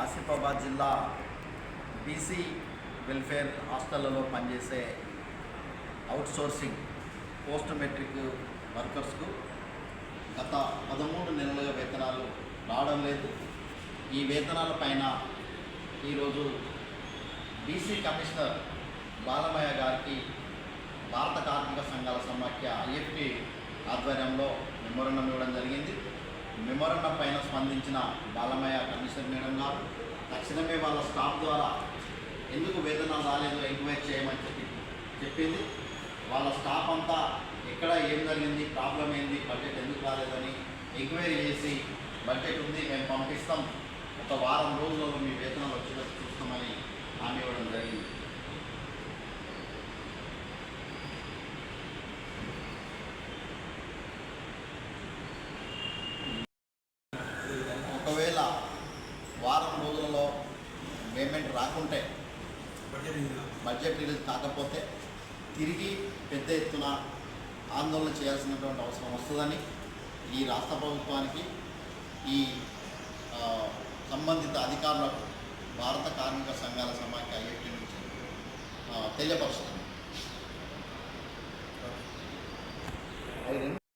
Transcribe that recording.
ఆసిఫాబాద్ జిల్లా BC welfare హాస్టళ్ళలో పనిచేసే outsourcing post matric వర్కర్స్కు గత పదమూడు నెలలుగా వేతనాలు రావడం లేదు. ఈ వేతనాల పైన ఈరోజు బీసీ కమిషనర్ బాలమయ్య గారికి భారత కార్మిక సంఘాల సమాఖ్య ఐఎఫ్టి ఆధ్వర్యంలో నెంబర్ మెమోరండం పైన స్పందించిన బాలమయ్య కమిషనర్ మేడం గారు తక్షణమే వాళ్ళ స్టాఫ్ ద్వారా ఎందుకు వేతనాలు రాలేదో ఎంక్వైరీ చేయమని చెప్పి చెప్పింది. వాళ్ళ స్టాఫ్ అంతా ఎక్కడ ఏం జరిగింది ప్రాబ్లం ఏంది బడ్జెట్ ఎందుకు రాలేదని ఎంక్వైరీ చేసి బడ్జెట్ ఉంది మేము పంపిస్తాం. ఒక వారం రోజుల్లో మీ వేతనాలు వచ్చేటట్టు చూస్తామని హామీ ఇవ్వడం జరిగింది ఒకవేళ వారం రోజులలో పేమెంట్ రాకుంటే బడ్జెట్ రిలీజ్ కాకపోతే తిరిగి పెద్ద ఎత్తున ఆందోళన చేయాల్సినటువంటి అవసరం వస్తుందని ఈ రాష్ట్ర ప్రభుత్వానికి ఈ సంబంధిత అధికారులకు భారత కార్మిక సంఘాల సమాఖ్య ఐఎఫ్టీ నుంచి తెలియపరుస్తుంది